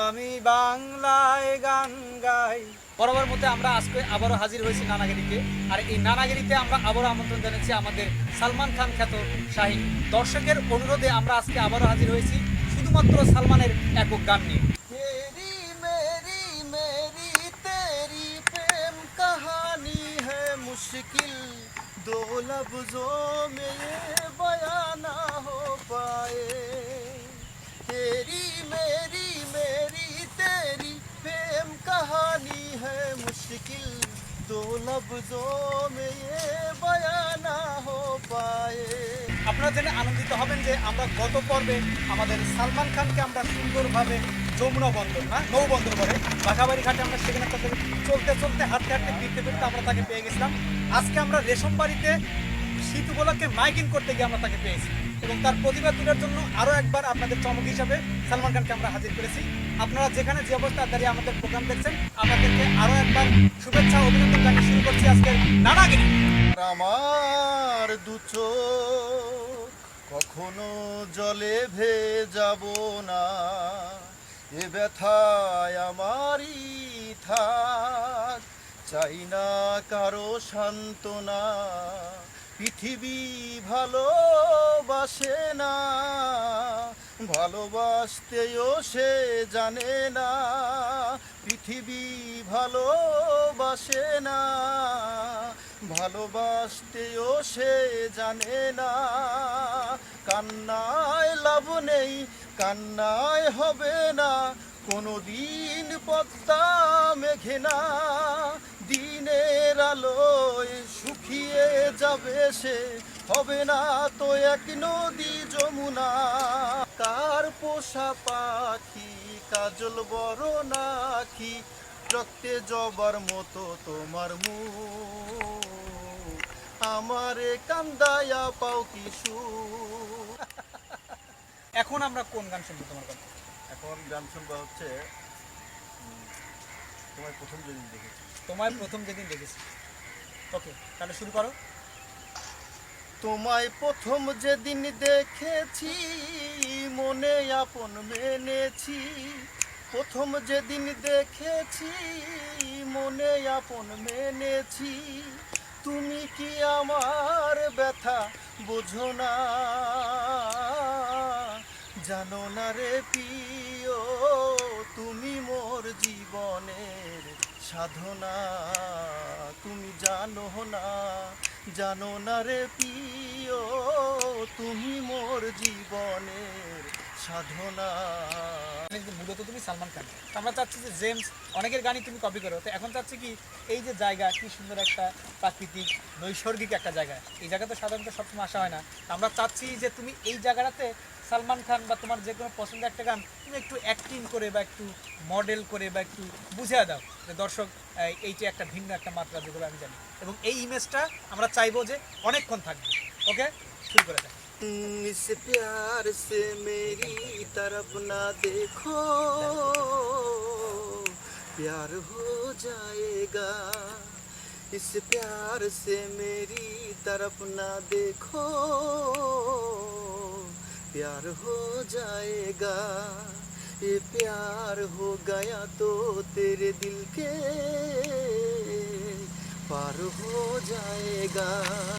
আমি বাংলায় গান গাই বরাবর মধ্যে আমরা আজকে আবারও হাজির হয়েছি নানাগিরিতে আর এই নানাগিরিতে আমরা আবারও আমন্ত্রণ জানাচ্ছি আমাদের সালমান খান খ্যাত শাহিন দর্শকের অনুরোধে আমরা আজকে আবারও হাজির হয়েছি শুধুমাত্র সালমানের একক গান নিয়ে तेरी मेरी मेरी तेरी प्रेम कहानी है मुश्किल दो लफ्जों में ये बयां ना हो पाए तेरी मुश्किल दो लफ्जों में ये बयां ना हो पाए আপনারা জেনে আনন্দিত হবেন যে আমরা গত পর্বে আমাদের সালমান খানকে আমরা সুন্দরভাবে যমুনা বন্দর না নৌবন্দর করে বাঘাবাড়ি ঘাটে আমরা সেখানে একটা থেকে চলতে চলতে হাঁটতে হাঁটতে ফিরতে ফিরতে আমরা তাকে পেয়ে গেছিলাম আজকে আমরা রেশম বাড়িতে শীত উপলক্ষে মাইকিং করতে গিয়ে আমরা তাকে পেয়েছি এবং তার প্রতিভা তোলার জন্য আরও একবার আপনাদের চমক হিসাবে সালমান খানকে আমরা হাজির করেছি। আপনারা যেখানে যে অবস্থা দাঁড়িয়ে আমাদের প্রোগ্রাম দেখছেন, আপনাদেরকে আরও একবার শুভেচ্ছা অভিনন্দন জানিয়ে শুরু করছি আজকের নানাগিরি। আমার দু চোখ কখনো জলে ভেজাব না। এ ব্যথায় আমারই থাক, চাই না কারও সান্ত্বনা। পৃথিবী ভালোবাসে না, ভালোবাসতেও সে জানে না, পৃথিবী ভালোবাসে না, ভালোবাসতেও সে জানে না, কান্নায় লাভ নেই, কান্নায় হবে না কোনো দিন পদ্মা মেঘে না, দিনের আলোয় শুকিয়ে যাবে সে হবে না তো এক নদী যমুনা। কার পোষা পাখি কাজল বড় নাখি রক্তে জবার মতো তোমার মুখ। আমারে কান্দায়া পাও কিছু এখন আমরা কোন গান শুনব তোমার কথা? এখন গান শুনবা হচ্ছে তোমায় প্রথম যেদিন দেখেছি। তোমায় প্রথম যেদিন দেখেছি। ওকে তাহলে শুরু করো। তোমায় প্রথম যেদিন দেখেছি, মনে আপন মেনেছি। প্রথম যেদিন দেখেছি, মনে আপন মেনেছি। তুমি কি আমার ব্যথা বোঝো না? জানো না রে প্রিয়, তুমি মোর জীবনের সাধনা তুমি জানো না জানো না রে প্রিয় তুমি মোর জীবনের সাধনা। কিন্তু মূলত তুমি সালমান খান। আমরা চাচ্ছি যে জেমস, অনেকের গানই তুমি কপি করো। তো এখন চাচ্ছি কি, এই যে জায়গা, কি সুন্দর একটা প্রাকৃতিক, নৈসর্গিক একটা জায়গা। এই জায়গাতে সাধারণত সবসময় আসা হয় না। আমরা চাচ্ছি যে তুমি এই জায়গাটাতে সালমান খান বা তোমার যে কোনো পছন্দের একটা গান তুমি একটু অ্যাক্টিং করে বা একটু মডেল করে বা একটু বুঝিয়ে দাও। যে দর্শক এই- এইটা একটা ভিন্ন একটা মাত্রা যেগুলো আমি জানি। এবং এই ইমেজটা আমরা চাইব যে অনেকক্ষণ থাকবে। ওকে শুরু করে দেয় इस प्यार से मेरी तरफ़ ना देखो। प्यार हो जाएगा। इस प्यार से मेरी तरफ़ ना देखो। प्यार हो जाएगा। ये प्यार हो गया तो तेरे दिल के पार हो जाएगा।